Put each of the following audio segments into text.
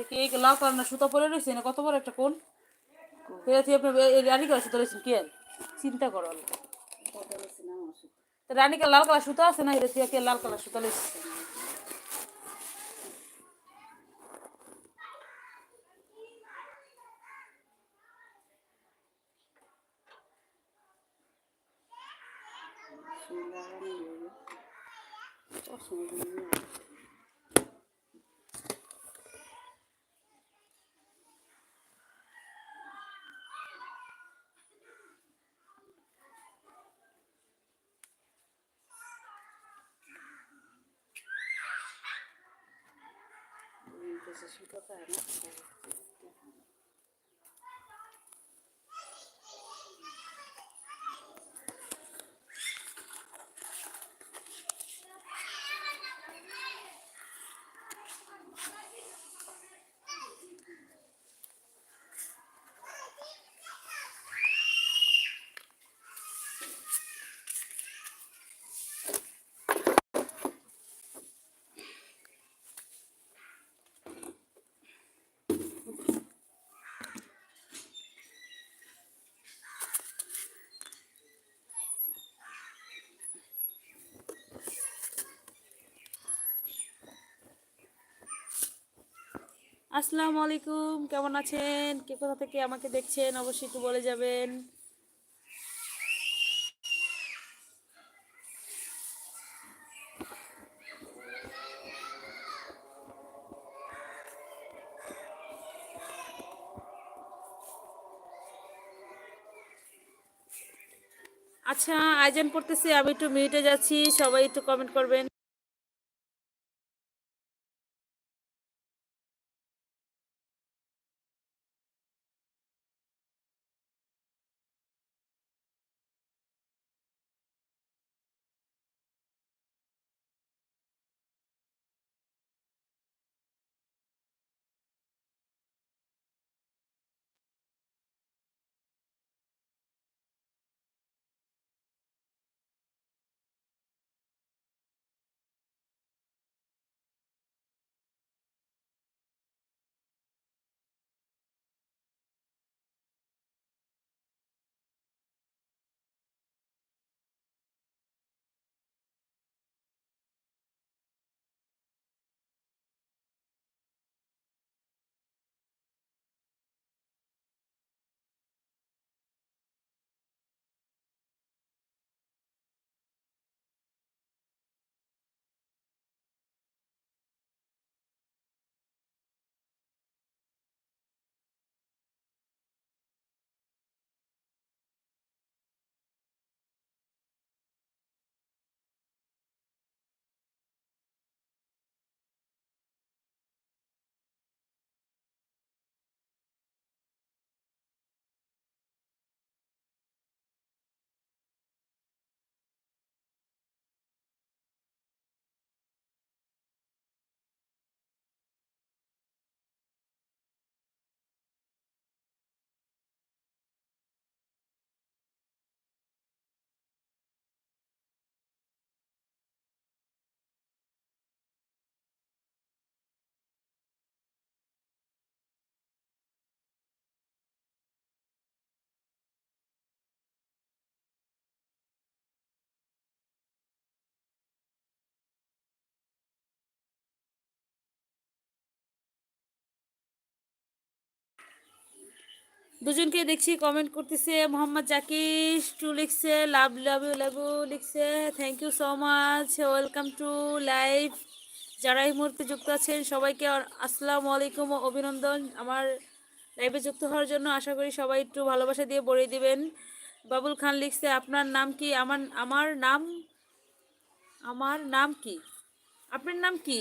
দেখি এই লাল কালার না সুতা পরে রয়েছে না কত বড় একটা কোন? এটা থেকে আপনি রানী কালার সুতা রয়েছেন কি? চিন্তা করো। রানী কালার লাল কালার সুতা আছে না? এটা থেকে লাল কালার সুতা Je suis. আসসালামু আলাইকুম, কেমন আছেন? কে কোথা থেকে আমাকে দেখছেন? অবশ্যই একটু বলে যাবেন। আচ্ছা আয়োজন করতেছি, আমি একটু মিউটে যাচ্ছি, সবাই একটু কমেন্ট করবেন। দুজনকে দেখছি কমেন্ট করতেছে, মোহাম্মদ জাকির টু লিখছে, লাভ লাভ লাভ, লিখছে thank you so much welcome to live যারা এই মুহূর্তে যুক্ত আছেন, সবাইকে আসসালামু আলাইকুম ও অভিনন্দন। আমার লাইভে যুক্ত হওয়ার জন্য আশা করি সবাই একটু ভালোবাসা দিয়ে বলে দিবেন। বাবুল খান লিখছে, আপনার নাম কি? আমার আমার নাম আমার নাম কি? আপনার নাম কি?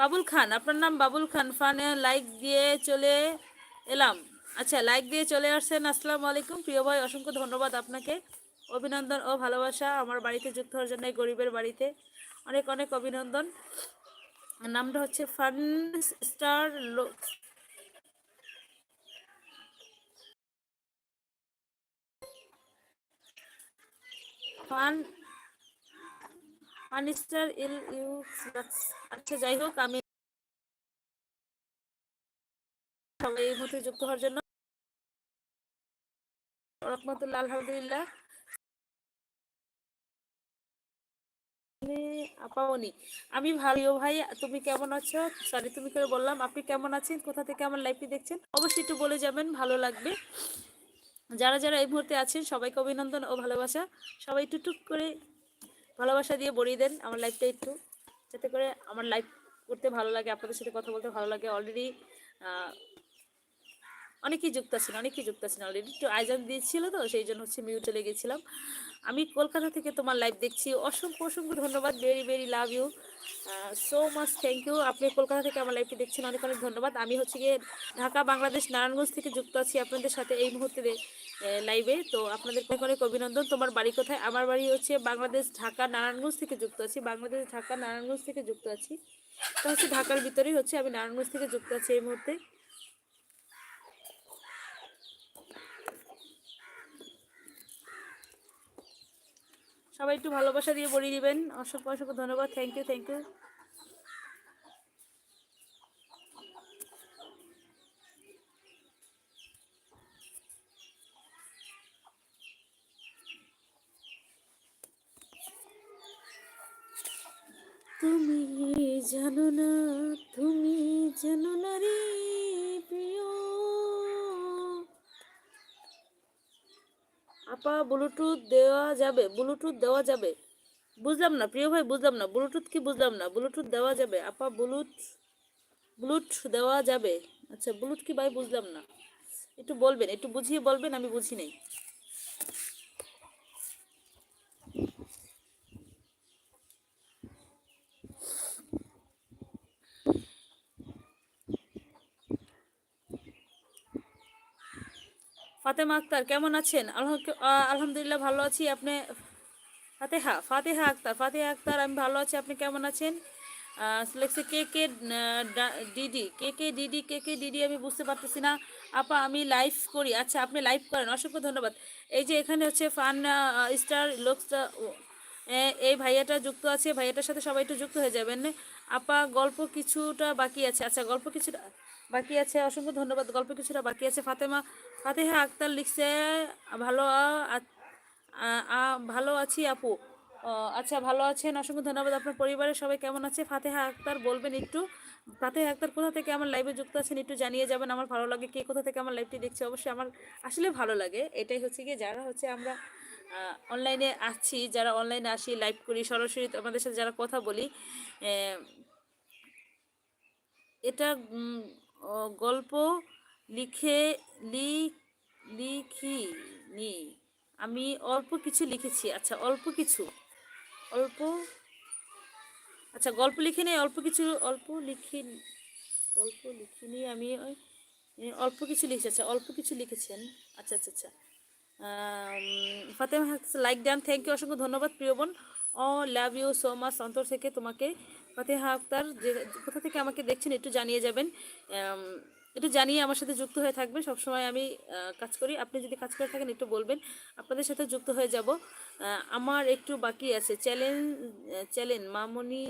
বাবুল খান, আপনার নাম বাবুল খান। ফানে লাইক দিয়ে চলে এলাম। আচ্ছা লাইক দিয়ে চলে আসছেন, আসসালামু আলাইকুম। প্রিয় ভাই, অসংখ্য ধন্যবাদ আপনাকে। অভিনন্দন ও ভালোবাসা আমার বাড়িতে যুক্ত হওয়ার জন্য গরিবের বাড়িতে। অনেক অনেক অভিনন্দন। নামটা হচ্ছে ফান স্টার ফান আনিস্টার ইউ আচ্ছা যাই হোক, আমি সবাই এই মুহূর্তে যুক্ত হওয়ার জন্য রহমতুল্লাহ, আলহামদুলিল্লাহ। আমি ভালো ভাই, তুমি কেমন আছো? সরি তুমি করে বললাম, আপনি কেমন আছেন? কোথা থেকে আমার লাইভটি দেখছেন? অবশ্যই একটু বলে যাবেন, ভালো লাগবে। যারা যারা এই মুহূর্তে আছেন, সবাইকে অভিনন্দন ও ভালোবাসা। সবাই একটু টুক করে ভালোবাসা দিয়ে বড়িয়ে দেন আমার লাইফটা একটু, যাতে করে আমার লাইফ করতে ভালো লাগে, আপনাদের সাথে কথা বলতে ভালো লাগে। অলরেডি অনেকেই যুক্ত আছেন অনেকেই যুক্ত আছেন অলরেডি একটু আয়োজন দিয়েছিল তো, সেই জন্য হচ্ছে মিউ চলে গেছিলাম। আমি কলকাতা থেকে তোমার লাইভ দেখছি। অসংখ্য অসংখ্য ধন্যবাদ। Very very love you so much thank you আপনি কলকাতা থেকে আমার লাইভটি দেখছেন, অনেক অনেক ধন্যবাদ। আমি হচ্ছে গিয়ে ঢাকা, বাংলাদেশ, নারায়ণগঞ্জ থেকে যুক্ত আছি আপনাদের সাথে এই মুহূর্তে লাইভে তো আপনাদের অনেক অনেক অভিনন্দন। তোমার বাড়ি কোথায়? আমার বাড়ি হচ্ছে বাংলাদেশ, ঢাকা, নারায়ণগঞ্জ থেকে যুক্ত আছি। বাংলাদেশ, ঢাকা, নারায়ণগঞ্জ থেকে যুক্ত আছি। তো হচ্ছে ঢাকার ভিতরেই হচ্ছে আমি নারায়ণগঞ্জ থেকে যুক্ত আছি এই মুহূর্তে। সবাই একটু ভালোবাসা দিয়ে বলিয়ে দিবেন। অসংখ্য অসংখ্য ধন্যবাদ। থ্যাংক ইউ থ্যাংক ইউ তুমি জানো না, তুমি জানো না রে প্রিয় আপা ব্লুটুথ দেওয়া যাবে? ব্লুটুথ দেওয়া যাবে? বুঝলাম না, প্রিয় ভাই, বুঝলাম না। ব্লুটুথ কি বুঝলাম না? ব্লুটুথ দেওয়া যাবে? আপা ব্লুট ব্লুট দেওয়া যাবে? আচ্ছা ব্লুট কি ভাই? বুঝলাম না। একটু বলবেন, একটু বুঝিয়ে বলবেন, আমি বুঝি নেই। ফাতেমা আক্তার, কেমন আছেন? আলহামদুলিল্লাহ ভালো আছি। আপনি ফাতেহা ফাতেহা আক্তার ফাতেহা আক্তার, আমি ভালো আছি। আপনি কেমন আছেন? লেখছে K K DD, K K DD, K K DD আমি বুঝতে পারতেছি না। আপা, আমি লাইভ করি। আচ্ছা আপনি লাইভ করেন। অসংখ্য ধন্যবাদ। এই যে এখানে হচ্ছে ফান স্টার লোকসটা এই ভাইয়াটা যুক্ত আছে, ভাইয়াটার সাথে সবাই একটু যুক্ত হয়ে যাবেন। আপা, গল্প কিছুটা বাকি আছে। আচ্ছা গল্প কিছুটা বাকি আছে। অসংখ্য ধন্যবাদ। গল্প কিছুটা বাকি আছে। ফাতেমা, ফাতেহা আক্তার লিখছে, ভালো ভালো আছি আপু। আচ্ছা ভালো আছেন? অসংখ্য ধন্যবাদ। আপনার পরিবারের সবাই কেমন আছে? ফাতেহা আক্তার বলবেন একটু। ফাতেহা আক্তার, কোথা থেকে আমার লাইভে যুক্ত আছেন একটু জানিয়ে যাবেন? আমার ভালো লাগে। কে কোথা থেকে আমার লাইভটি দেখছে? অবশ্যই আমার আসলে ভালো লাগে। এটাই হচ্ছে গিয়ে, যারা হচ্ছে আমরা অনলাইনে আসছি যারা অনলাইনে আসি লাইভ করি, সরাসরি আমাদের সাথে যারা কথা বলি এটা গল্প লিখে লিখিনি। আমি অল্প কিছু লিখেছি। আচ্ছা অল্প কিছু। অল্প আচ্ছা গল্প লিখে নেই অল্প কিছু, অল্প লিখি, গল্প লিখিনি আমি অল্প কিছু লিখেছি। আচ্ছা অল্প কিছু লিখেছেন। আচ্ছা আচ্ছা আচ্ছা। Fatema like done thank you অসংখ্য ধন্যবাদ, প্রিয় বোন। ও লাভ ইউ সো মাচ অন্তর থেকে তোমাকে। ফাতেহা আক্তার, যে, কোথা থেকে আমাকে দেখছেন একটু জানিয়ে যাবেন। একটু জানিয়ে আমার সাথে যুক্ত হয়ে থাকবেন। সবসময় আমি কাজ করি। আপনি যদি কাজ করে থাকেন, একটু বলবেন। আপনাদের সাথে যুক্ত হয়ে যাব। আমার একটু বাকি আছে। চ্যালেঞ্জ চ্যালেঞ্জ মামনি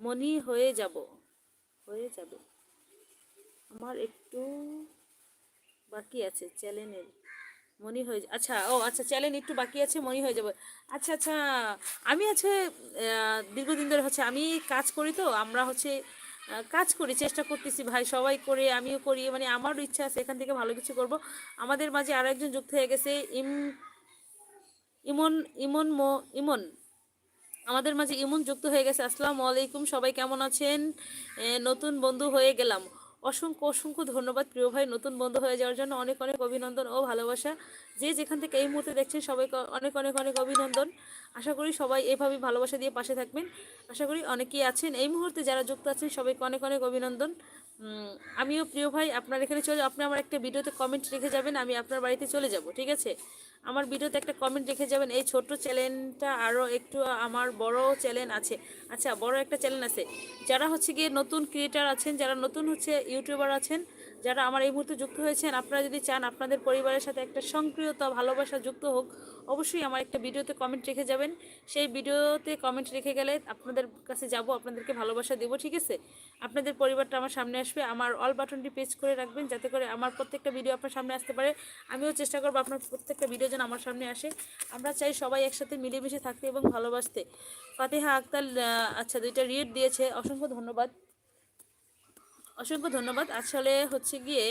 মনি হয়ে যাব। হয়ে যাবে। আমার একটু বাকি আছে, চ্যালেঞ্জের। মনি হয়ে আচ্ছা ও আচ্ছা চ্যালেঞ্জ একটু বাকি আছে, মনি হয়ে যাবে। আচ্ছা আচ্ছা আমি আছে দীর্ঘদিন ধরে হচ্ছে, আমি কাজ করি তো, আমরা হচ্ছে কাজ করি, চেষ্টা করতেছি ভাই, সবাই করে, আমিও করি মানে আমারও ইচ্ছা আছে, এখান থেকে ভালো কিছু করব। আমাদের মাঝে আরও একজন যুক্ত হয়ে গেছে, ইম, ইমন ইমন মো, ইমন। আমাদের মাঝে ইমন যুক্ত হয়ে গেছে, আসসালামু আলাইকুম, সবাই কেমন আছেন? নতুন বন্ধু হয়ে গেলাম। অসংখ্য অসংখ্য ধন্যবাদ প্রিয় ভাই। নতুন বন্ধু হয়ে যাওয়ার জন্য অনেক অনেক অভিনন্দন ও ভালোবাসা। যে যেখান থেকে এই মুহূর্তে দেখছেন, সবাইকে অনেক অনেক অনেক অভিনন্দন। আশা করি সবাই এভাবে ভালোবাসা দিয়ে পাশে থাকবেন। আশা করি অনেকেই আছেন। এই মুহূর্তে যারা যুক্ত আছেন, সবাইকে অনেক অনেক অভিনন্দন। আমিও প্রিয় ভাই, আপনার এখানে চলে আপনি আমার একটা ভিডিওতে কমেন্ট রেখে যাবেন, আমি আপনার বাড়িতে চলে যাব, ঠিক আছে? আমার ভিডিওতে একটা কমেন্ট রেখে যাবেন, এই ছোট চ্যানেলটা আরও একটু, আমার বড় চ্যানেল আছে। আচ্ছা বড় একটা চ্যানেল আছে। যারা হচ্ছে গিয়ে নতুন ক্রিয়েটার আছেন, যারা নতুন হচ্ছে ইউটিউবার আছেন যারা আমার এই মুহূর্তে যুক্ত হয়েছেন, আপনারা যদি চান আপনাদের পরিবারের সাথে একটা সক্রিয়তা, ভালোবাসা যুক্ত হোক, অবশ্যই আমার একটা ভিডিওতে কমেন্ট রেখে যাবেন। সেই ভিডিওতে কমেন্ট রেখে গেলে আপনাদের কাছে যাব, আপনাদেরকে ভালোবাসা দেবো, ঠিক আছে? আপনাদের পরিবারটা আমার সামনে আসবে, আমার অল বাটনটি পেজ করে রাখবেন, যাতে করে আমার প্রত্যেকটা ভিডিও আপনার সামনে আসতে পারে। আমিও চেষ্টা করব আপনার প্রত্যেকটা ভিডিও যেন আমার সামনে আসে। আমরা চাই সবাই একসাথে মিলেমিশে থাকতে এবং ভালোবাসতে। ফাতেহা আক্তার আচ্ছা দুইটা রিড দিয়েছে, অসংখ্য ধন্যবাদ। অসংখ্য ধন্যবাদ। আসলে হচ্ছে গিয়ে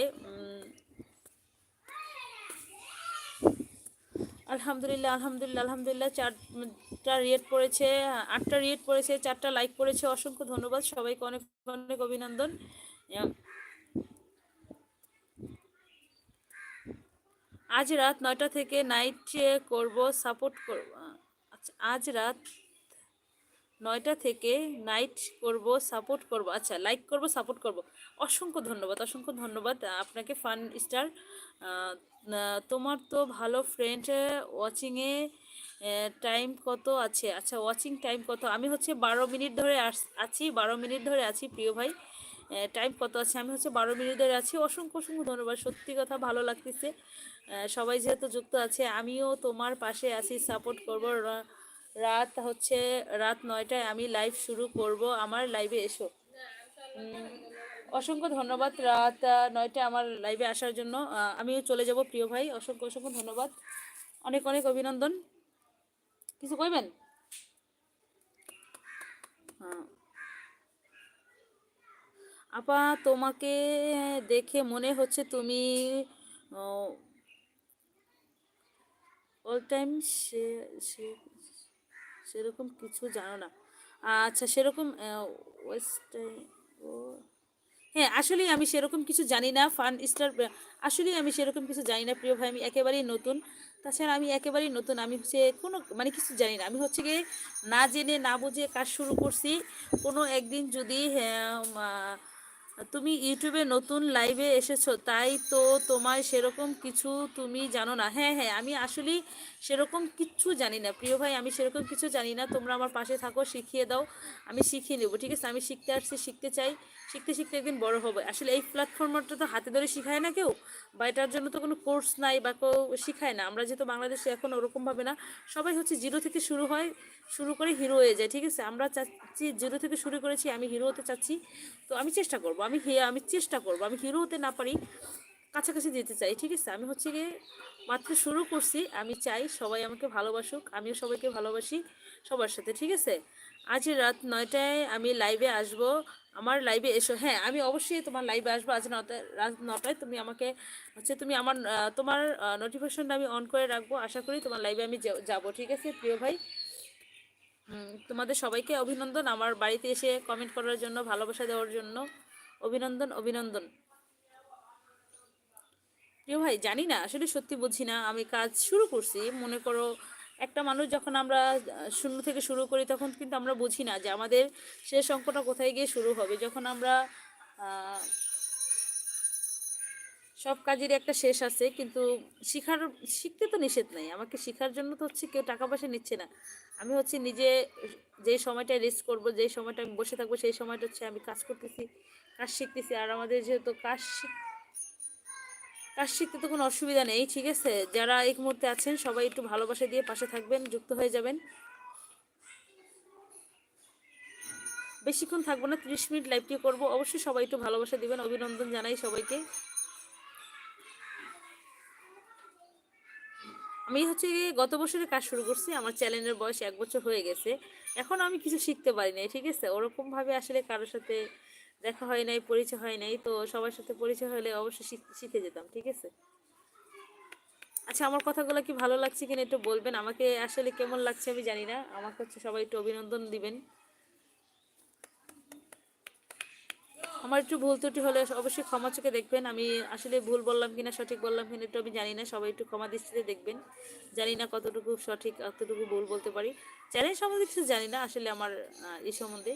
আলহামদুলিল্লাহ আলহামদুলিল্লাহ আলহামদুলিল্লাহ চারটা রিয়েট পড়েছে, আটটা রিয়েট পড়েছে, চারটা লাইক পড়েছে, অসংখ্য ধন্যবাদ। সবাইকে অনেক অনেক অভিনন্দন। আজ রাত নয়টা থেকে নাইট করব সাপোর্ট করব। আচ্ছা আজ রাত নয়টা থেকে নাইট করব সাপোর্ট করব। আচ্ছা লাইক করব সাপোর্ট করব। অসংখ্য ধন্যবাদ অসংখ্য ধন্যবাদ আপনাকে ফান স্টার। তোমার তো ভালো ফ্রেন্ড ওয়াচিংয়ে টাইম কত আছে? আচ্ছা ওয়াচিং টাইম কত? আমি হচ্ছে বারো মিনিট ধরে আস- আছি বারো মিনিট ধরে আছি প্রিয় ভাই। টাইম কত আছে? আমি হচ্ছে বারো মিনিট ধরে আছি। অসংখ্য অসংখ্য ধন্যবাদ সত্যি কথা ভালো লাগতেছে। সবাই যেহেতু যুক্ত আছে আমিও তোমার পাশে আছি সাপোর্ট করব। রাত হচ্ছে রাত নয়টায় আমি লাইভ শুরু করব। আমার লাইভে এসো। অসংখ্য ধন্যবাদ রাত আহ, নয়টায় আমার লাইভে আসার জন্য। আমিও চলে যাব প্রিয় ভাই। অসংখ্য অসংখ্য ধন্যবাদ। অনেক অনেক অভিনন্দন। কিছু কইবেন আপা তোমাকে দেখে মনে হচ্ছে তুমি অল টাইম সে সেরকম কিছু জানো না। আচ্ছা সেরকম ওয়েস্ট ও হ্যাঁ আসলেই আমি সেরকম কিছু জানি না। ফান স্টার আসলেই আমি সেরকম কিছু জানি না প্রিয় ভাই। আমি একেবারেই নতুন। তাছাড়া আমি একেবারেই নতুন। আমি হচ্ছে কোনো মানে কিছু জানি না। আমি হচ্ছে গিয়ে না জেনে না বুঝে কাজ শুরু করছি। কোনো একদিন যদি হ্যাঁ, তুমি ইউটিউবে নতুন লাইভে এসেছ, তাই তো তোমার সেরকম কিছু তুমি জানো না। হ্যাঁ হ্যাঁ আমি আসলেই সেরকম কিচ্ছু জানি না। প্রিয় ভাই, আমি সেরকম কিছু জানি না। তোমরা আমার পাশে থাকো, শিখিয়ে দাও। আমি শিখিয়ে নেব, ঠিক আছে? আমি শিখতে আসছি, শিখতে চাই। শিখতে শিখতে একদিন বড় হবে। আসলে এই প্ল্যাটফর্মটা তো হাতে ধরে শিখায় না কেউ? বা এটার জন্য তো কোনো কোর্স নাই বা কেউ শিখায় না। আমরা যেহেতু বাংলাদেশে এখন ওরকমভাবে না, সবাই হচ্ছে জিরো থেকে শুরু হয়, শুরু করে হিরো হয়ে যায়, ঠিক আছে? আমরা চাচ্ছি জিরো থেকে শুরু করেছি, আমি হিরো হতে চাচ্ছি। তো আমি চেষ্টা করব। আমি হে, আমি চেষ্টা করব, আমি হিরো হতে না পারি, কাছাকাছি যেতে চাই, ঠিক আছে? আমি হচ্ছে গিয়ে মাত্র শুরু করছি, আমি চাই সবাই আমাকে ভালোবাসুক, আমিও সবাইকে ভালোবাসি সবার সাথে, ঠিক আছে? আজ রাত নয়টায় আমি লাইভে আসব, আমার লাইভে এসো হ্যাঁ আমি অবশ্যই তোমার লাইভে আসব আজ নটায় রাত নটায়, তুমি আমাকে হচ্ছে তুমি আমার তোমার নোটিফিকেশনটা আমি অন করে রাখব, আশা করি তোমার লাইভে আমি যাব, ঠিক আছে, প্রিয় ভাই? তোমাদের সবাইকে অভিনন্দন আমার বাড়িতে এসে কমেন্ট করার জন্য, ভালোবাসা দেওয়ার জন্য। অভিনন্দন অভিনন্দন। প্রিয় ভাই, জানি না, আসলে সত্যি বুঝি না, আমি কাজ শুরু করছি, মনে করো একটা মানুষ যখন আমরা শূন্য থেকে শুরু করি তখন কিন্তু আমরা বুঝি না যে আমাদের সে অঙ্কটা কোথায় গিয়ে শুরু হবে। যখন আমরা সব কাজেরই একটা শেষ আছে, কিন্তু শিখার, শিখতে তো নিষেধ নাই। আমাকে শিখার জন্য তো হচ্ছে কেউ টাকা পয়সা নিচ্ছে না। আমি হচ্ছে নিজে যেই সময়টা রেস্ট করব যেই সময়টা আমি বসে থাকব, সেই সময়টা হচ্ছে আমি কাজ করতেছি, কাজ শিখতেছি। আর আমাদের যেহেতু কাজ কাজ শিখতে তো কোনো অসুবিধা নেই, ঠিক আছে? যারা এই মুহূর্তে আছেন, সবাই একটু ভালোবাসা দিয়ে পাশে থাকবেন, যুক্ত হয়ে যাবেন। বেশিক্ষণ থাকব না, ত্রিশ মিনিট লাইভটি করব। অবশ্যই সবাই একটু ভালোবাসা দিবেন, অভিনন্দন জানাই সবাইকে। আমি হচ্ছে গত বছরে কাজ শুরু করছি, আমার চ্যানেলের বয়স এক বছর হয়ে গেছে। এখন আমি কিছু শিখতে পারি নাই, ঠিক আছে? ওরকমভাবে আসলে কারোর সাথে দেখা হয় নাই, পরিচয় হয় নাই, তো সবার সাথে পরিচয় হলে অবশ্যই শিখে যেতাম, ঠিক আছে? আচ্ছা আমার কথাগুলো কি ভালো লাগছে কিনা একটু বলবেন? আমাকে আসলে কেমন লাগছে আমি জানি না। আমাকে হচ্ছে সবাই একটু অভিনন্দন দিবেন। আমার একটু ভুল ত্রুটি হলে অবশ্যই ক্ষমা চোখে দেখবেন। আমি আসলে ভুল বললাম কিনা, সঠিক বললাম কিনা একটু আমি জানি না। সবাই একটু ক্ষমা দৃষ্টিতে দেখবেন। জানি না কতটুকু সঠিক কতটুকু ভুল বলতে পারি। চ্যালেঞ্জ সম্বন্ধে কিছু জানি না আসলে আমার এই সম্বন্ধে।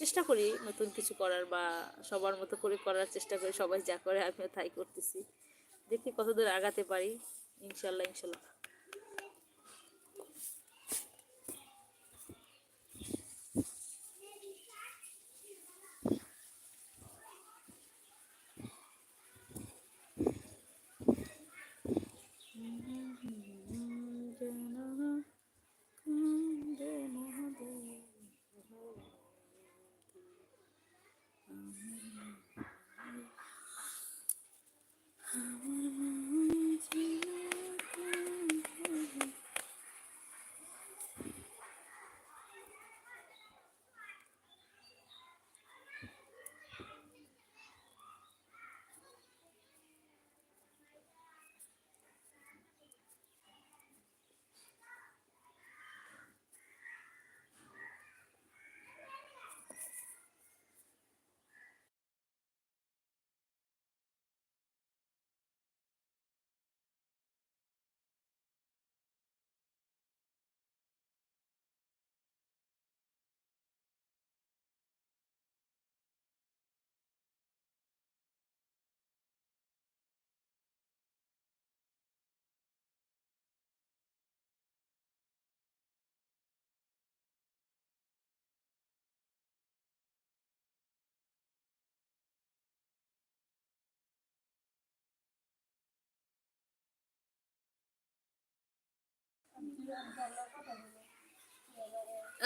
চেষ্টা করি নতুন কিছু করার বা সবার মতো করে করার চেষ্টা করি। সবাই যা করে আমিও তাই করতেছি। দেখি কতদূর আগাতে পারি। ইনশাল্লাহ ইনশাল্লাহ।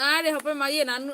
আরে হপে মাইয়ে নানু